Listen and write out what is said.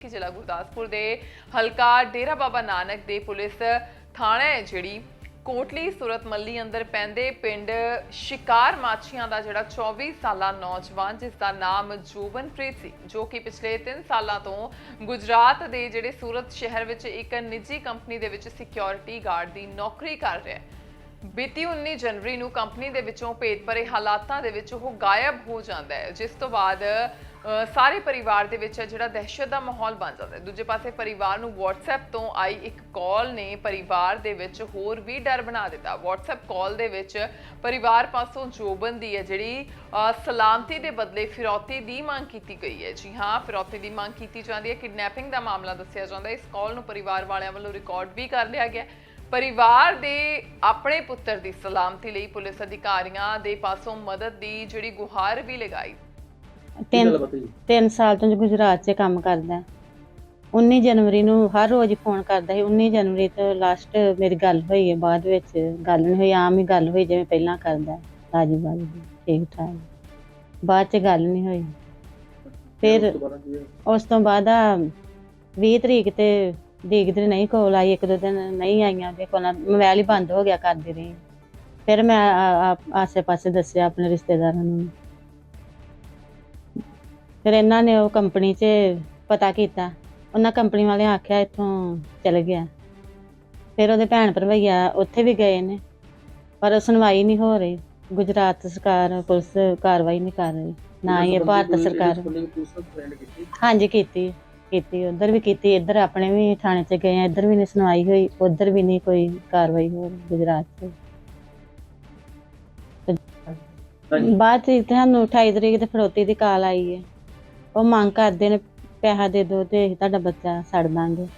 ਕਿ ਜ਼ਿਲ੍ਹਾ ਗੁਰਦਾਸਪੁਰ ਦੇ ਹਲਕਾ ਡੇਰਾ ਬਾਬਾ ਨਾਨਕ ਦੇ ਪੁਲਿਸ ਥਾਣਾ ਹੈ ਜਿਹੜੀ ਕੋਟਲੀ ਸੁਰਤ ਮੱਲੀ ਅੰਦਰ ਪੈਂਦੇ ਪਿੰਡ ਸ਼ਿਕਾਰ ਮਾਛੀਆਂ ਦਾ ਜਿਹੜਾ 24 ਸਾਲਾ ਨੌਜਵਾਨ, ਜਿਸ ਦਾ ਨਾਮ ਜੋਬਨਪ੍ਰੀਤ ਸੀ, ਜੋ ਕਿ ਪਿਛਲੇ 3 ਸਾਲਾਂ ਤੋਂ ਗੁਜਰਾਤ ਦੇ ਜਿਹੜੇ ਸੂਰਤ ਸ਼ਹਿਰ ਵਿੱਚ ਇੱਕ ਨਿੱਜੀ ਕੰਪਨੀ ਦੇ ਵਿੱਚ ਸਿਕਿਉਰਿਟੀ ਗਾਰਡ ਦੀ ਨੌਕਰੀ ਕਰ ਰਿਹਾ ਹੈ। ਬੀਤੀ 19 ਜਨਵਰੀ ਨੂੰ ਕੰਪਨੀ ਦੇ ਵਿੱਚੋਂ ਭੇਦ ਭਰੇ ਹਾਲਾਤਾਂ ਦੇ ਵਿੱਚ ਉਹ ਗਾਇਬ ਹੋ ਜਾਂਦਾ ਹੈ, ਜਿਸ ਤੋਂ ਬਾਅਦ ਸਾਰੇ ਪਰਿਵਾਰ ਦੇ ਵਿੱਚ ਜਿਹੜਾ ਦਹਿਸ਼ਤ ਦਾ ਮਾਹੌਲ ਬਣ ਜਾਂਦਾ ਹੈ। ਦੂਜੇ ਪਾਸੇ ਪਰਿਵਾਰ ਨੂੰ WhatsApp ਤੋਂ ਆਈ ਇੱਕ ਕਾਲ ਨੇ ਪਰਿਵਾਰ ਦੇ ਵਿੱਚ ਹੋਰ ਵੀ ਡਰ ਬਣਾ ਦਿੱਤਾ। WhatsApp ਕਾਲ ਦੇ ਵਿੱਚ ਪਰਿਵਾਰ ਪਾਸੋਂ ਜੋਬਨ ਦੀ ਹੈ, ਜਿਹੜੀ ਸਲਾਮਤੀ ਦੇ ਬਦਲੇ ਫਿਰੌਤੀ ਦੀ ਮੰਗ ਕੀਤੀ ਗਈ ਹੈ। ਜੀ ਹਾਂ, ਫਿਰੌਤੀ ਦੀ ਮੰਗ ਕੀਤੀ ਜਾਂਦੀ ਹੈ। ਕਿਡਨੈਪਿੰਗ ਦਾ ਮਾਮਲਾ ਦੱਸਿਆ ਜਾਂਦਾ ਇਸ ਕਾਲ ਨੂੰ ਪਰਿਵਾਰ ਵਾਲਿਆਂ ਵੱਲੋਂ ਰਿਕਾਰਡ ਵੀ ਕਰ ਲਿਆ ਗਿਆ ਪਰਿਵਾਰ ਦੇ ਆਪਣੇ ਪੁੱਤਰ ਦੀ ਸਲਾਮਤੀ ਲਈ ਪੁਲਿਸ ਅਧਿਕਾਰੀਆਂ ਦੇ ਪਾਸੋਂ ਮਦਦ ਦੀ ਜਿਹੜੀ ਗੁਹਾਰ ਵੀ ਲਗਾਈ। ਤਿੰਨ ਤਿੰਨ ਸਾਲ ਤੋਂ ਗੁਜਰਾਤ 'ਚ ਕੰਮ ਕਰਦਾ। ਹੈ। 19 ਜਨਵਰੀ ਨੂੰ ਹਰ ਰੋਜ਼ ਫੋਨ ਕਰਦਾ ਸੀ। 19 ਜਨਵਰੀ ਤੋਂ ਲਾਸਟ ਮੇਰੀ ਗੱਲ ਹੋਈ ਹੈ ਬਾਅਦ ਵਿੱਚ ਗੱਲ ਨਹੀਂ ਹੋਈ ਆਮ ਹੀ ਗੱਲ ਹੋਈ ਜਿਵੇਂ ਪਹਿਲਾਂ ਕਰਦਾ ਰਾਜੀ ਬਾਜੀ ਠੀਕ ਠਾਕ। ਬਾਅਦ 'ਚ ਗੱਲ ਨਹੀਂ ਹੋਈ। ਫਿਰ ਉਸ ਤੋਂ ਬਾਅਦ ਆ 20 ਤਰੀਕ ਤੇ ਦੇਖਦੇ ਨਹੀਂ ਕੋਲ ਆਈ ਇੱਕ ਦੋ ਦਿਨ ਨਹੀਂ ਆਈਆਂ ਉਹਦੇ ਕੋਲ। ਮੋਬਾਈਲ ਹੀ ਬੰਦ ਹੋ ਗਿਆ ਕਰਦੀ ਰਹੀ। ਫਿਰ ਮੈਂ ਆ- ਆ- ਆਸੇ-ਪਾਸੇ ਦੱਸਿਆ ਆਪਣੇ ਰਿਸ਼ਤੇਦਾਰਾਂ ਨੂੰ। ਫਿਰ ਇਹਨਾਂ ਨੇ ਉਹ ਕੰਪਨੀ 'ਚ ਪਤਾ ਕੀਤਾ। ਉਹਨਾਂ ਕੰਪਨੀ ਵਾਲਿਆਂ ਆਖਿਆ ਇੱਥੋਂ ਚਲ ਗਿਆ। ਫਿਰ ਉਹਦੇ ਭੈਣ ਭਰਵਈਆ ਉੱਥੇ ਵੀ ਗਏ ਨੇ ਪਰ ਸੁਣਵਾਈ ਨਹੀਂ ਹੋ ਰਹੀ। ਗੁਜਰਾਤ ਸਰਕਾਰ ਪੁਲਿਸ ਕਾਰਵਾਈ ਨਹੀਂ ਕਰ ਰਹੀ ਨਾ ਹੀ ਇਹ ਭਾਰਤ ਸਰਕਾਰ। ਹਾਂਜੀ ਕੀਤੀ ਕੀਤੀ ਉਧਰ ਵੀ ਕੀਤੀ ਇੱਧਰ ਆਪਣੇ ਵੀ ਥਾਣੇ 'ਚ ਗਏ ਆ ਇੱਧਰ ਵੀ ਨਹੀਂ ਸੁਣਵਾਈ ਹੋਈ ਉਧਰ ਵੀ ਨਹੀਂ ਕੋਈ ਕਾਰਵਾਈ ਹੋ ਰਹੀ ਗੁਜਰਾਤ 'ਚ। ਬਾਅਦ 'ਚ ਤੁਹਾਨੂੰ 28 ਤਰੀਕ ਤੇ ਫਰੋਤੀ ਦੀ ਕਾਲ ਆਈ ਹੈ। ਉਹ ਮੰਗ ਕਰਦੇ ਨੇ ਪੈਸਾ ਦੇ ਦਿਓ ਤੇ ਅਸੀਂ ਤੁਹਾਡਾ ਬੱਚਾ ਛੱਡ ਦਾਂਗੇ।